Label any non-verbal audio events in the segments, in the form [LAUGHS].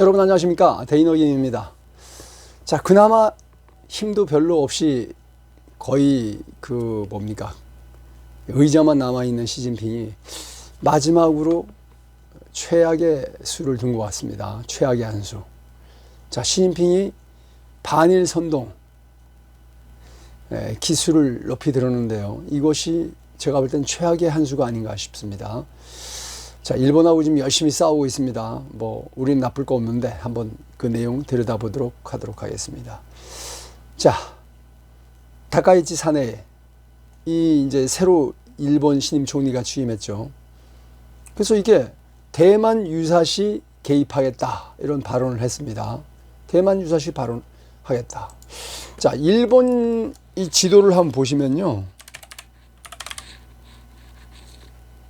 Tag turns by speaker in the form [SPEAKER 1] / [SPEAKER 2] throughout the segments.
[SPEAKER 1] 여러분 안녕하십니까 데이너김입니다. 자 그나마 힘도 별로 없이 거의 그 뭡니까 의자만 남아 있는 시진핑이 마지막으로 최악의 수를 둔 것 같습니다. 최악의 한 수. 자 시진핑이 반일 선동 에, 기수를 높이 들었는데요. 이것이 제가 볼 땐 최악의 한 수가 아닌가 싶습니다. 자, 일본하고 지금 열심히 싸우고 있습니다. 뭐, 우린 나쁠 거 없는데 한번 그 내용 들여다보도록 하도록 하겠습니다. 자, 다카이치 사내에 이 이제 새로 일본 신임 총리가 취임했죠. 그래서 이게 대만 유사시 개입하겠다 이런 발언을 했습니다. 대만 유사시 발언하겠다. 자, 일본 이 지도를 한번 보시면요.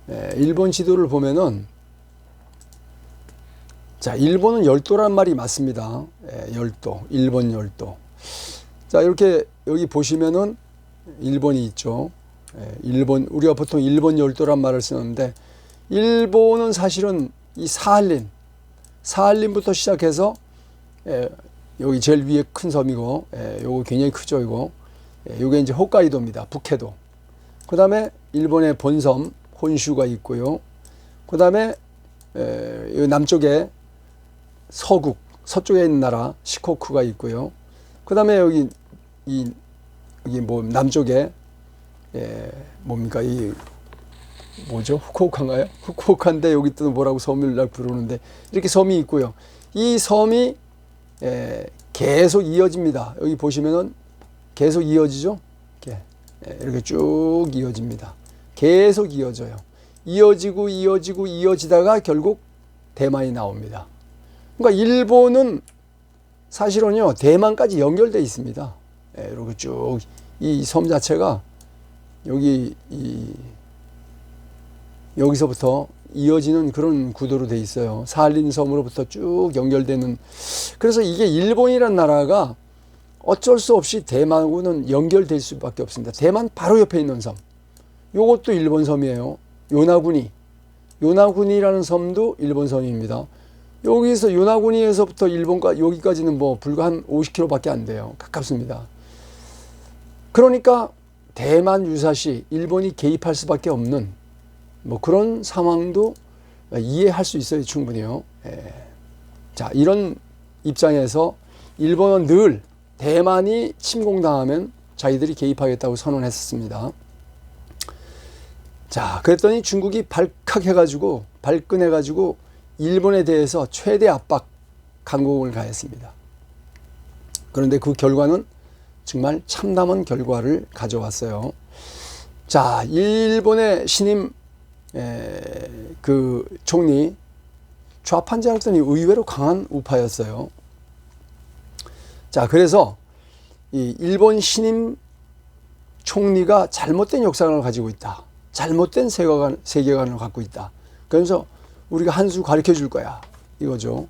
[SPEAKER 1] 예, 일본 지도를 보면은 자 일본은 열도란 말이 맞습니다. 예, 열도, 일본 열도. 자 이렇게 여기 보시면은 일본이 있죠. 예, 일본 우리가 보통 일본 열도란 말을 쓰는데 일본은 사실은 이 사할린, 사할린부터 시작해서 예, 여기 제일 위에 큰 섬이고 예, 요거 굉장히 크죠 이거. 예, 요게 이제 홋카이도입니다. 북해도. 그 다음에 일본의 본섬 혼슈가 있고요. 그 다음에 남쪽에 서국, 서쪽에 있는 나라 시코쿠가 있고요. 그 다음에 여기 이 여기 뭐 남쪽에 예, 뭡니까 이 뭐죠 후쿠오카인가요? 후쿠오카인데 여기 또 뭐라고 섬을 날 부르는데 이렇게 섬이 있고요. 이 섬이 예, 계속 이어집니다. 여기 보시면은 계속 이어지죠. 이렇게, 예, 이렇게 쭉 이어집니다. 계속 이어져요. 이어지고 이어지고 이어지다가 결국 대만이 나옵니다. 그러니까 일본은 사실은요 대만까지 연결돼 있습니다. 예, 이렇게 쭉 이 섬 자체가 여기 이 여기서부터 이어지는 그런 구도로 돼 있어요. 살린 섬으로부터 쭉 연결되는 그래서 이게 일본이란 나라가 어쩔 수 없이 대만하고는 연결될 수밖에 없습니다. 대만 바로 옆에 있는 섬. 요것도 일본 섬이에요. 요나구니. 요나구니라는 섬도 일본 섬입니다. 여기서 요나구니에서부터 일본까 여기까지는 뭐 불과 한 50km밖에 안 돼요. 가깝습니다. 그러니까 대만 유사시 일본이 개입할 수밖에 없는 뭐 그런 상황도 이해할 수 있어요. 충분히요. 예. 자, 이런 입장에서 일본은 늘 대만이 침공당하면 자기들이 개입하겠다고 선언했었습니다. 자, 그랬더니 중국이 발칵해가지고 발끈해가지고 일본에 대해서 최대 압박 강공을 가했습니다. 그런데 그 결과는 정말 참담한 결과를 가져왔어요. 자, 일본의 신임 에, 그 총리 좌판지 할더니 의외로 강한 우파였어요. 자, 그래서 이 일본 신임 총리가 잘못된 역사관을 가지고 있다. 잘못된 세계관, 세계관을 갖고 있다. 그러면서 우리가 한 수 가르쳐 줄 거야. 이거죠.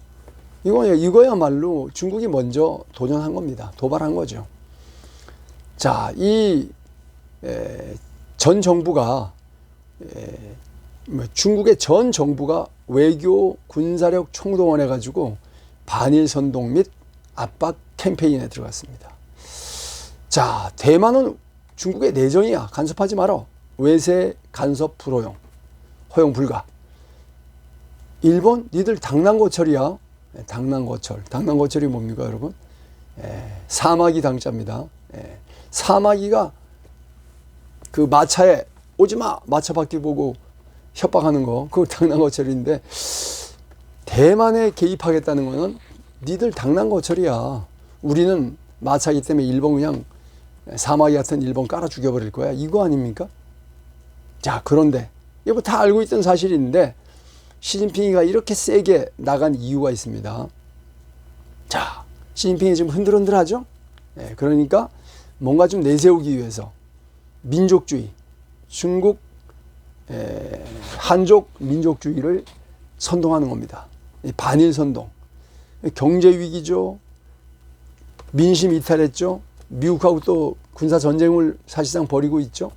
[SPEAKER 1] 이거, 이거야말로 중국이 먼저 도전한 겁니다. 도발한 거죠. 자, 이, 에, 전 정부가, 에, 뭐 중국의 전 정부가 외교 군사력 총동원해 가지고 반일 선동 및 압박 캠페인에 들어갔습니다. 자, 대만은 중국의 내정이야. 간섭하지 말어. 외세 간섭 불허용, 허용 불가. 일본 니들 당난고철이야. 네, 당난고철. 당난고철이 뭡니까 여러분? 예, 사마귀 당자입니다. 예, 사마귀가 그 마차에 오지마 마차 바퀴 보고 협박하는 거 그거 당난고철인데 대만에 개입하겠다는 거는 니들 당난고철이야. 우리는 마차기 때문에 일본 그냥 사마귀 같은 일본 깔아 죽여버릴 거야. 이거 아닙니까? 자, 그런데 이거 뭐다 알고 있던 사실인데 시진핑이가 이렇게 세게 나간 이유가 있습니다. 자, 시진핑이 지금 흔들흔들하죠? 네, 그러니까 뭔가 좀 내세우기 위해서 민족주의, 중국 에, 한족 민족주의를 선동하는 겁니다. 반일 선동. 경제 위기죠. 민심 이탈했죠. 미국하고 또 군사 전쟁을 사실상 벌이고 있죠.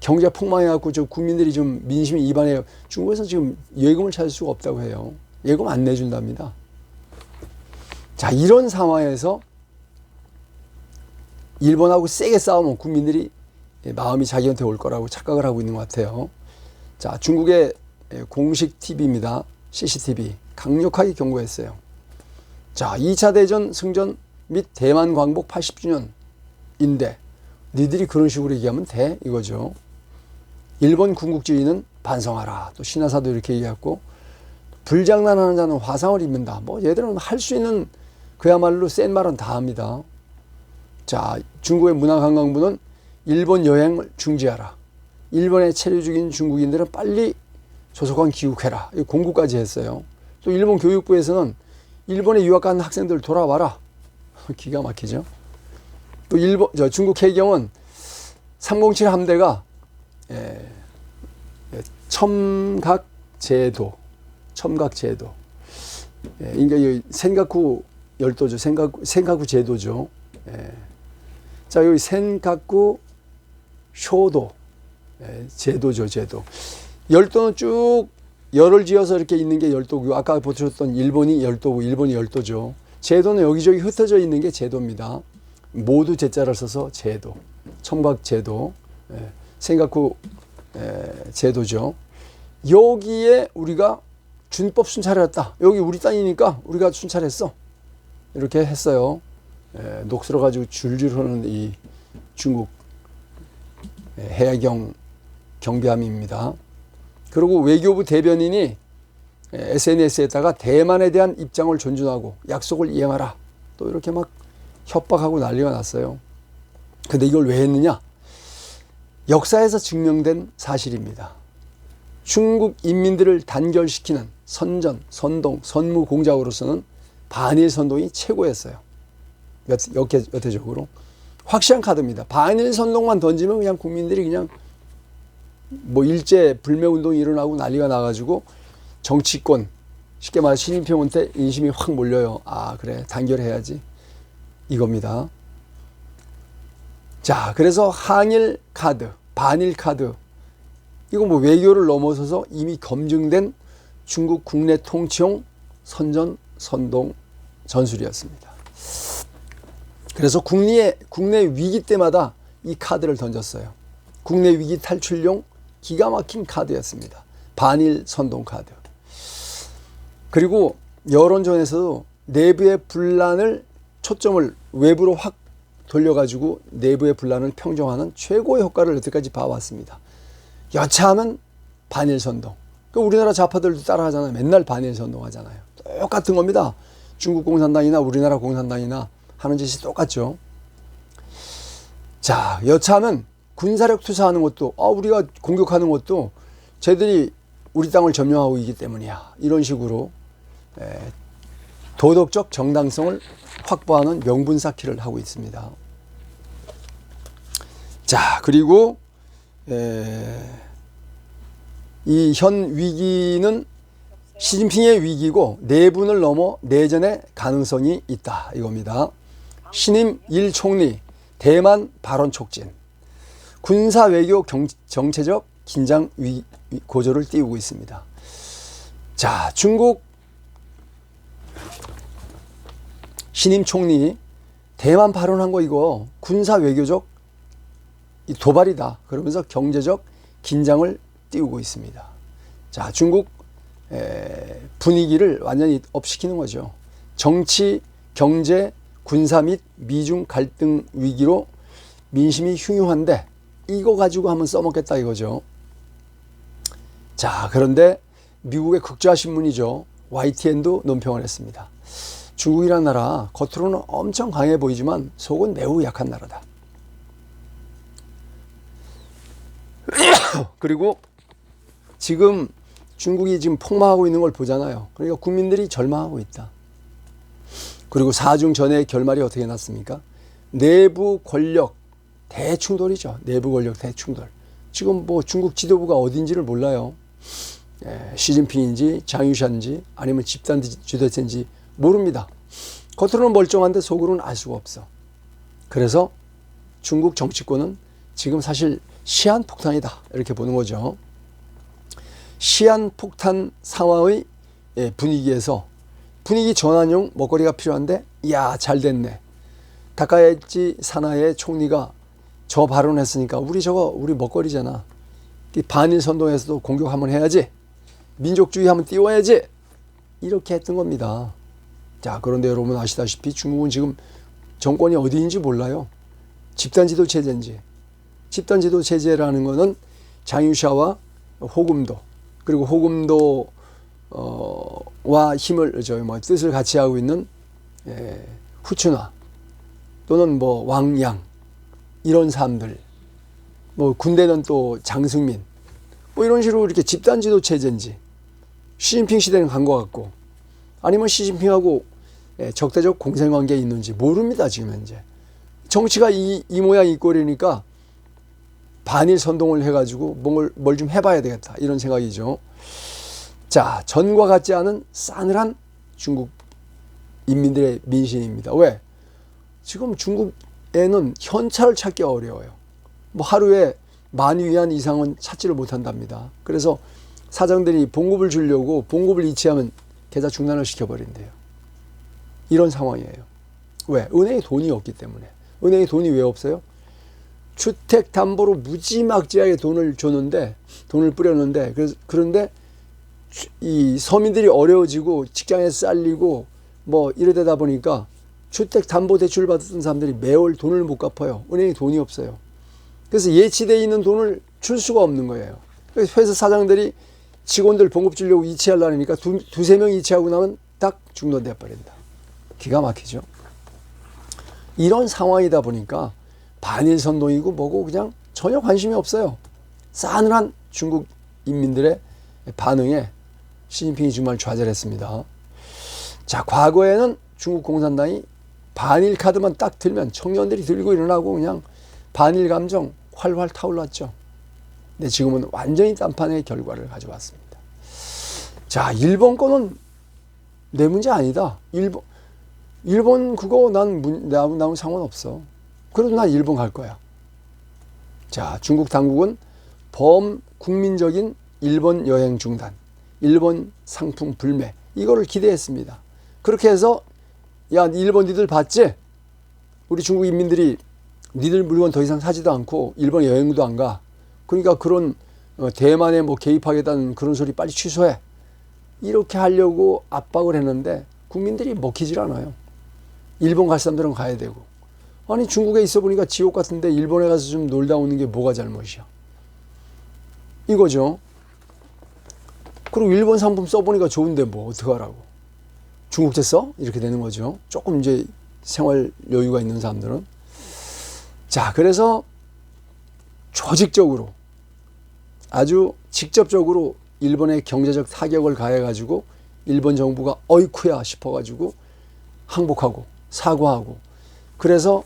[SPEAKER 1] 경제가 폭망해갖고 저 국민들이 좀 민심이 이반해요. 중국에서 지금 예금을 찾을 수가 없다고 해요. 예금 안 내준답니다. 자, 이런 상황에서 일본하고 세게 싸우면 국민들이 마음이 자기한테 올 거라고 착각을 하고 있는 것 같아요. 자, 중국의 공식 TV입니다. CCTV. 강력하게 경고했어요. 자, 2차 대전 승전 및 대만 광복 80주년인데 니들이 그런 식으로 얘기하면 돼 이거죠. 일본 군국주의는 반성하라. 또 신화사도 이렇게 얘기했고 불장난하는 자는 화상을 입는다. 뭐 얘들은 할 수 있는 그야말로 센 말은 다 합니다. 자, 중국의 문화관광부는 일본 여행을 중지하라. 일본에 체류 중인 중국인들은 빨리 조속한 귀국해라. 이 공고까지 했어요. 또 일본 교육부에서는 일본에 유학 간 학생들 돌아와라. [LAUGHS] 기가 막히죠. 또 일본 저 중국 해경은 307 함대가 예, 예, 첨각 제도, 첨각 제도. 예, 그러니까 생각후 열도죠. 생각 생각후 제도죠. 예. 자 여기 생각후 효도 예, 제도죠 제도. 열도는 쭉 열을 지어서 이렇게 있는 게 열도고 아까 보셨던 일본이 열도고 일본이 열도죠. 제도는 여기저기 흩어져 있는 게 제도입니다. 모두 제자를 써서 제도, 청각 제도, 예, 생각후 예, 제도죠. 여기에 우리가 준법 순찰했다. 여기 우리 땅이니까 우리가 순찰했어. 이렇게 했어요. 예, 녹슬어 가지고 줄줄 흐르는 이 중국 예, 해경 경비함입니다. 그리고 외교부 대변인이 SNS에다가 대만에 대한 입장을 존중하고 약속을 이행하라. 또 이렇게 막 협박하고 난리가 났어요. 근데 이걸 왜 했느냐? 역사에서 증명된 사실입니다. 중국 인민들을 단결시키는 선전, 선동, 선무 공작으로서는 반일 선동이 최고였어요. 여태, 여태적으로. 확실한 카드입니다. 반일 선동만 던지면 그냥 국민들이 그냥 뭐 일제 불매 운동이 일어나고 난리가 나가지고 정치권 쉽게 말해 시진핑한테 인심이 확 몰려요. 아 그래 단결해야지 이겁니다. 자 그래서 항일 카드, 반일 카드 이거 뭐 외교를 넘어서서 이미 검증된 중국 국내 통치용 선전 선동 전술이었습니다. 그래서 국내 국내 위기 때마다 이 카드를 던졌어요. 국내 위기 탈출용 기가 막힌 카드였습니다. 반일 선동 카드. 그리고 여론전에서도 내부의 분란을 초점을 외부로 확 돌려가지고 내부의 분란을 평정하는 최고의 효과를 여태까지 봐왔습니다. 여차하면 반일 선동. 그 우리나라 좌파들도 따라하잖아요. 맨날 반일 선동 하잖아요. 똑같은 겁니다. 중국 공산당이나 우리나라 공산당이나 하는 짓이 똑같죠. 자, 여차하면 군사력 투사하는 것도, 아, 우리가 공격하는 것도 쟤들이 우리 땅을 점령하고 있기 때문이야. 이런 식으로 에, 도덕적 정당성을 확보하는 명분 쌓기를 하고 있습니다. 자, 그리고 이 현 위기는 시진핑의 위기고 내분을 넘어 내전의 가능성이 있다 이겁니다. 신임 일 총리 대만 발언 촉진 군사 외교 경, 정체적 긴장 위, 고조를 띄우고 있습니다. 자, 중국 신임 총리 대만 발언한 거 이거 군사 외교적 도발이다. 그러면서 경제적 긴장을 띄우고 있습니다. 자, 중국 분위기를 완전히 업시키는 거죠. 정치, 경제, 군사 및 미중 갈등 위기로 민심이 흉흉한데 이거 가지고 한번 써먹겠다 이거죠. 자, 그런데 미국의 극좌 신문이죠. YTN도 논평을 했습니다. 중국이라는 나라 겉으로는 엄청 강해 보이지만 속은 매우 약한 나라다. [COUGHS] 그리고 지금 중국이 지금 폭망하고 있는 걸 보잖아요. 그러니까 국민들이 절망하고 있다. 그리고 사중 전의 결말이 어떻게 났습니까? 내부 권력 대충돌이죠. 내부 권력 대충돌. 지금 뭐 중국 지도부가 어딘지를 몰라요. 예, 시진핑인지 장유샤인지 아니면 집단 지도체인지 모릅니다. 겉으로는 멀쩡한데 속으로는 알 수가 없어. 그래서 중국 정치권은 지금 사실 시한폭탄이다 이렇게 보는 거죠. 시한폭탄 상황의 예, 분위기에서 분위기 전환용 먹거리가 필요한데 이야 잘 됐네. 다카이치 사나의 총리가 저 발언했으니까 우리 저거 우리 먹거리잖아. 이 반일 선동에서도 공격 한번 해야지. 민족주의 한번 띄워야지. 이렇게 했던 겁니다. 자 그런데 여러분 아시다시피 중국은 지금 정권이 어디인지 몰라요. 집단지도 체제인지. 집단지도 체제라는 거는 장유샤와 호금도 그리고 호금도 어와 힘을 저희 뭐 뜻을 같이 하고 있는 예, 후추나 또는 뭐 왕양 이런 사람들 뭐 군대는 또 장승민 뭐 이런 식으로 이렇게 집단 지도 체제인지 시진핑 시대는 간 것 같고 아니면 시진핑하고 예, 적대적 공생관계에 있는지 모릅니다 지금 현재 정치가 이, 이 모양 이 꼴이니까 반일 선동을 해가지고 뭘뭘좀 해봐야 되겠다 이런 생각이죠. 자 전과 같지 않은 싸늘한 중국 인민들의 민심입니다. 왜? 지금 중국에는 현찰을 찾기 어려워요. 뭐 하루에 만 위안 이상은 찾지를 못한답니다. 그래서 사장들이 봉급을 주려고 봉급을 이체하면 계좌 중단을 시켜버린대요. 이런 상황이에요. 왜? 은행에 돈이 없기 때문에. 은행에 돈이 왜 없어요? 주택 담보로 무지막지하게 돈을 줬는데 돈을 뿌렸는데 그래서 그런데 이 서민들이 어려워지고 직장에 잘리고 뭐 이러다 보니까 주택 담보 대출 받았던 사람들이 매월 돈을 못 갚아요. 은행에 돈이 없어요. 그래서 예치돼 있는 돈을 줄 수가 없는 거예요. 그래서 회사 사장들이 직원들 봉급 주려고 이체하려니까 두, 두세 명 이체하고 나면 딱 중단돼 버린다. 기가 막히죠. 이런 상황이다 보니까 반일 선동이고 뭐고 그냥 전혀 관심이 없어요. 싸늘한 중국 인민들의 반응에 시진핑이 정말 좌절했습니다. 자, 과거에는 중국 공산당이 반일 카드만 딱 들면 청년들이 들고 일어나고 그냥 반일 감정 활활 타올랐죠. 근데 지금은 완전히 딴판의 결과를 가져왔습니다. 자, 일본 거는 내 문제 아니다. 일본, 일본 그거 난 문, 나하고 나하고 상관없어. 그래도 난 일본 갈 거야. 자, 중국 당국은 범국민적인 일본 여행 중단, 일본 상품 불매, 이거를 기대했습니다. 그렇게 해서, 야, 일본 니들 봤지? 우리 중국 인민들이 니들 물건 더 이상 사지도 않고 일본 여행도 안 가. 그러니까 그런 어, 대만에 뭐 개입하겠다는 그런 소리 빨리 취소해. 이렇게 하려고 압박을 했는데 국민들이 먹히질 않아요. 일본 갈 사람들은 가야 되고. 아니 중국에 있어 보니까 지옥 같은데 일본에 가서 좀 놀다 오는 게 뭐가 잘못이야. 이거죠. 그리고 일본 상품 써보니까 좋은데 뭐 어떡하라고. 중국제 써? 이렇게 되는 거죠. 조금 이제 생활 여유가 있는 사람들은. 자, 그래서 조직적으로 아주 직접적으로 일본의 경제적 타격을 가해 가지고 일본 정부가 어이쿠야 싶어 가지고 항복하고 사과하고. 그래서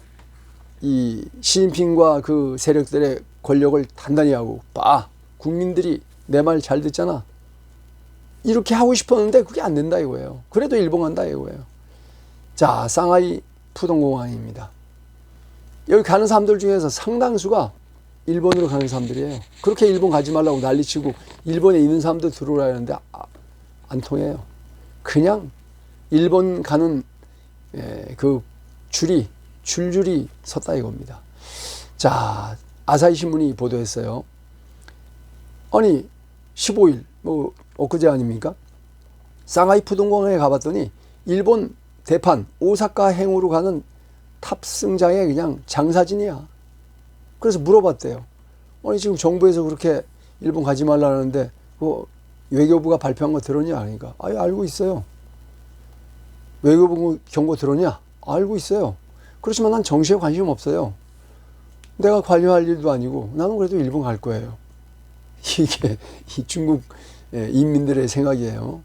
[SPEAKER 1] 이 시진핑과 그 세력들의 권력을 단단히 하고 봐 국민들이 내 말 잘 듣잖아. 이렇게 하고 싶었는데 그게 안 된다 이거예요. 그래도 일본 간다 이거예요. 자 상하이 푸동공항입니다. 여기 가는 사람들 중에서 상당수가 일본으로 가는 사람들이에요. 그렇게 일본 가지 말라고 난리치고 일본에 있는 사람들 들어오라 하는데 아, 안 통해요. 그냥 일본 가는 예, 그 줄이 줄줄이 섰다 이겁니다. 자, 아사히 신문이 보도했어요. 아니 15일 뭐 엊그제 아닙니까? 상하이 푸동공항에 가봤더니 일본 대판 오사카 행으로 가는 탑승장에 그냥 장사진이야. 그래서 물어봤대요. 아니 지금 정부에서 그렇게 일본 가지 말라는데 그 외교부가 발표한 거 들었냐? 그러니까 아예 알고 있어요. 외교부 경고 들었냐? 알고 있어요. 그렇지만 난 정시에 관심 없어요. 내가 관여할 일도 아니고 나는 그래도 일본 갈 거예요. [LAUGHS] 이게 이 중국 예, 인민들의 생각이에요.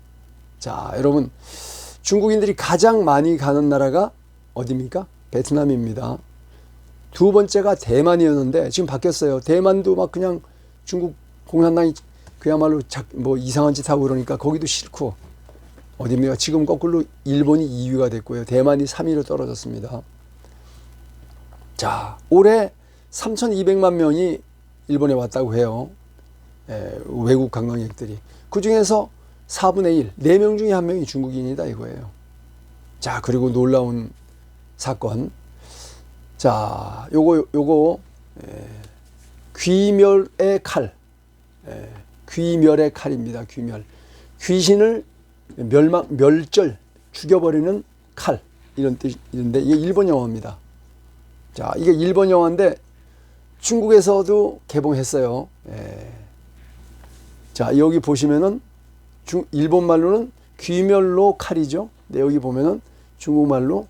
[SPEAKER 1] 자, 여러분 중국인들이 가장 많이 가는 나라가 어디입니까? 베트남입니다. 두 번째가 대만이었는데 지금 바뀌었어요. 대만도 막 그냥 중국 공산당이 그야말로 뭐 이상한 짓 하고 그러니까 거기도 싫고 어디입니까? 지금 거꾸로 일본이 2위가 됐고요. 대만이 3위로 떨어졌습니다. 자, 올해 3,200만 명이 일본에 왔다고 해요. 에, 외국 관광객들이. 그 중에서 4분의 1, 4명 중에 한 명이 중국인이다 이거예요. 자, 그리고 놀라운 사건. 자, 요거, 요거, 에, 귀멸의 칼. 에, 귀멸의 칼입니다. 귀멸. 귀신을 멸망, 멸절, 죽여버리는 칼. 이런 뜻인데, 이게 일본 영화입니다. 자, 이게 일본 영화인데, 중국에서도 개봉했어요. 에. 자, 여기 보시면은, 중, 일본 말로는 귀멸로 칼이죠. 근데 여기 보면은 중국말로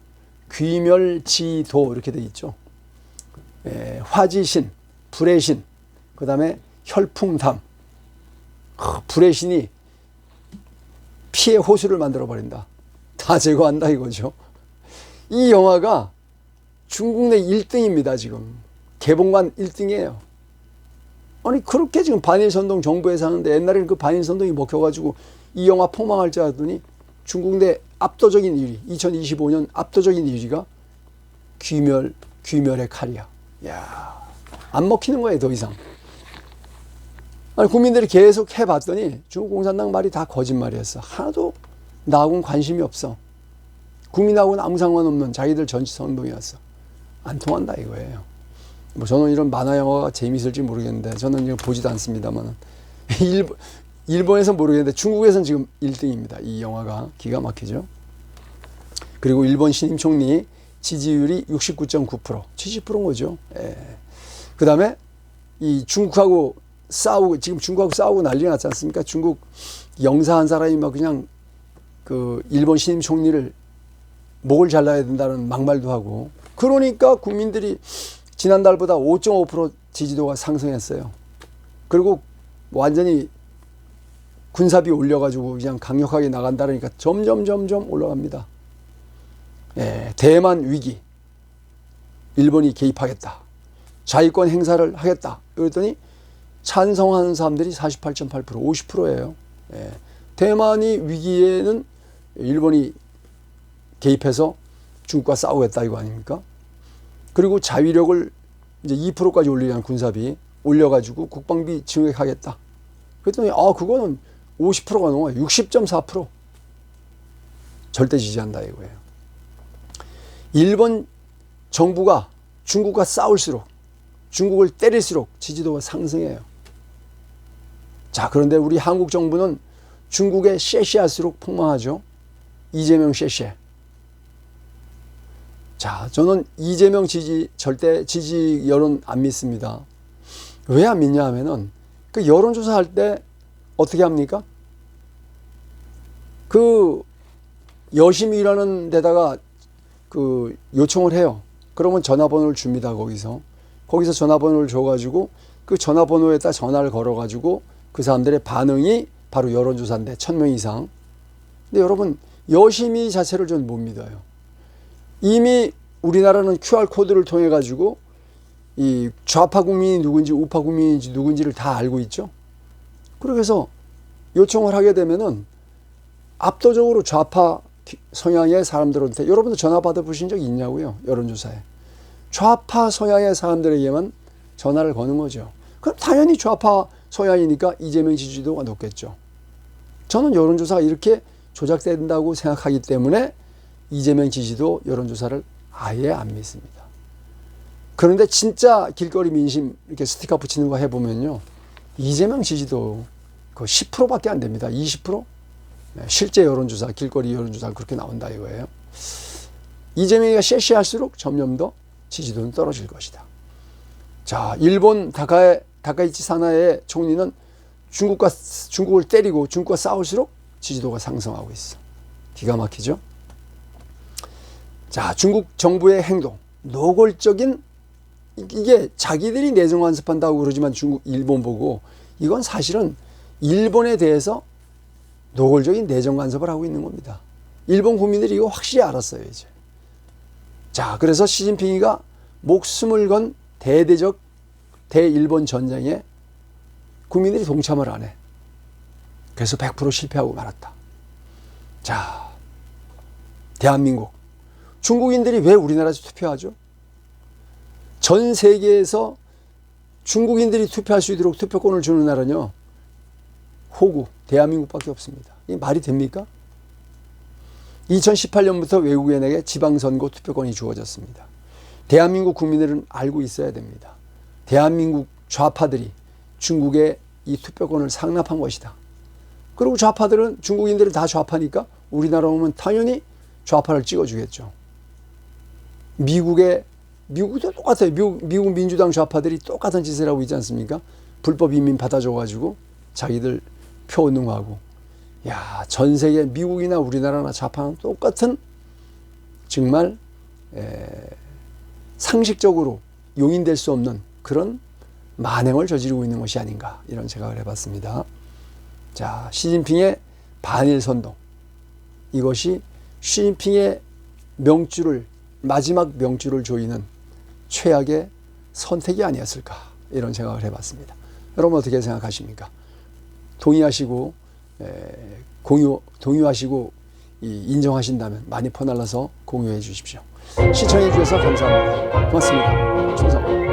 [SPEAKER 1] 귀멸지도 이렇게 돼 있죠. 에, 화지신, 불의 신, 그 다음에 혈풍담. 어, 불의 신이 피해 호수를 만들어 버린다. 다 제거한다 이거죠. 이 영화가 중국 내 1등입니다, 지금. 개봉관 1등이에요. 아니, 그렇게 지금 반일선동 정부에 사는데 옛날에는 그 반일선동이 먹혀가지고 이 영화 폭망할 줄 알았더니 중국 내 압도적인 1위, 2025년 압도적인 1위가 귀멸, 귀멸의 칼이야. 야, 안 먹히는 거예요, 더 이상. 국민들이 계속 해봤더니 중국 공산당 말이 다 거짓말이었어. 하나도 나하고는 관심이 없어. 국민하고는 아무 상관없는 자기들 정치 선동이었어. 안 통한다 이거예요. 뭐 저는 이런 만화 영화가 재미있을지 모르겠는데 저는 이거 보지도 않습니다만 [LAUGHS] 일본 일본에서 모르겠는데 중국에서는 지금 1등입니다. 이 영화가 기가 막히죠. 그리고 일본 신임 총리 지지율이 69.9% 70%인 거죠. 예. 그 다음에 이 중국하고 싸우고 지금 중국하고 싸우고 난리 났지 않습니까? 중국 영사 한 사람이 막 그냥 그 일본 신임 총리를 목을 잘라야 된다는 막말도 하고 그러니까 국민들이 지난달보다 5.5% 지지도가 상승했어요. 그리고 완전히 군사비 올려가지고 그냥 강력하게 나간다니까 점점 점점 올라갑니다. 예, 대만 위기. 일본이 개입하겠다. 자위권 행사를 하겠다. 그랬더니 찬성하는 사람들이 48.8% 50%예요. 예, 대만이 위기에는 일본이 개입해서 중국과 싸우겠다 이거 아닙니까? 그리고 자위력을 이제 2%까지 올리려는 군사비 올려가지고 국방비 증액하겠다. 그랬더니 아 그거는 50%가 넘어 60.4% 절대 지지한다 이거예요. 일본 정부가 중국과 싸울수록 중국을 때릴수록 지지도가 상승해요. 자 그런데 우리 한국 정부는 중국에 쉐쉐할수록 폭망하죠. 이재명 쉐쉐. 자, 저는 이재명 지지 절대 지지 여론 안 믿습니다. 왜 안 믿냐 하면은 그 여론조사 할 때 어떻게 합니까? 그 여심이라는 데다가 그 요청을 해요. 그러면 전화번호를 줍니다. 거기서 거기서 전화번호를 줘가지고 그 전화번호에다 전화를 걸어가지고 그 사람들의 반응이 바로 여론조사인데 천 명 이상. 근데 여러분 여심이 자체를 저는 못 믿어요. 이미 우리나라는 QR 코드를 통해 가지고 이 좌파 국민이 누군지 우파 국민인지 누군지를 다 알고 있죠. 그래서 요청을 하게 되면은 압도적으로 좌파 성향의 사람들한테 여러분도 전화 받아보신 적 있냐고요? 여론조사에. 좌파 성향의 사람들에게만 전화를 거는 거죠. 그럼 당연히 좌파 성향이니까 이재명 지지도가 높겠죠. 저는 여론조사가 이렇게 조작된다고 생각하기 때문에 이재명 지지도 여론조사를 아예 안 믿습니다. 그런데 진짜 길거리 민심 이렇게 스티커 붙이는 거 해보면요. 이재명 지지도 그 10%밖에 안 됩니다. 20%? 네, 실제 여론조사, 길거리 여론조사 그렇게 나온다 이거예요. 이재명이가 쉐쉐할수록 점점 더 지지도는 떨어질 것이다. 자, 일본 다카에, 다카이치 사나의 총리는 중국과, 중국을 때리고 중국과 싸울수록 지지도가 상승하고 있어. 기가 막히죠? 자, 중국 정부의 행동. 노골적인, 이게 자기들이 내정 간섭한다고 그러지만 중국, 일본 보고 이건 사실은 일본에 대해서 노골적인 내정 간섭을 하고 있는 겁니다. 일본 국민들이 이거 확실히 알았어요, 이제. 자, 그래서 시진핑이가 목숨을 건 대대적 대일본 전쟁에 국민들이 동참을 안 해. 그래서 100% 실패하고 말았다. 자, 대한민국. 중국인들이 왜 우리나라에서 투표하죠? 전 세계에서 중국인들이 투표할 수 있도록 투표권을 주는 나라는요, 호구, 대한민국밖에 없습니다. 이 말이 됩니까? 2018년부터 외국인에게 지방선거 투표권이 주어졌습니다. 대한민국 국민들은 알고 있어야 됩니다. 대한민국 좌파들이 중국의 이 투표권을 상납한 것이다. 그리고 좌파들은 중국인들을 다 좌파니까 우리나라 오면 당연히 좌파를 찍어주겠죠. 미국의 미국도 똑같아요. 미국, 미국 민주당 좌파들이 똑같은 짓을 하고 있지 않습니까? 불법 이민 받아줘가지고 자기들 표 능하고 야, 전 세계 미국이나 우리나라나 좌파는 똑같은 정말 에, 상식적으로 용인될 수 없는 그런 만행을 저지르고 있는 것이 아닌가 이런 생각을 해봤습니다. 자, 시진핑의 반일 선동 이것이 시진핑의 명주를 마지막 명주를 조이는 최악의 선택이 아니었을까 이런 생각을 해봤습니다. 여러분 어떻게 생각하십니까? 동의하시고 에, 공유 동의하시고 이, 인정하신다면 많이 퍼날라서 공유해 주십시오. 시청해 주셔서 감사합니다. 고맙습니다. 충성.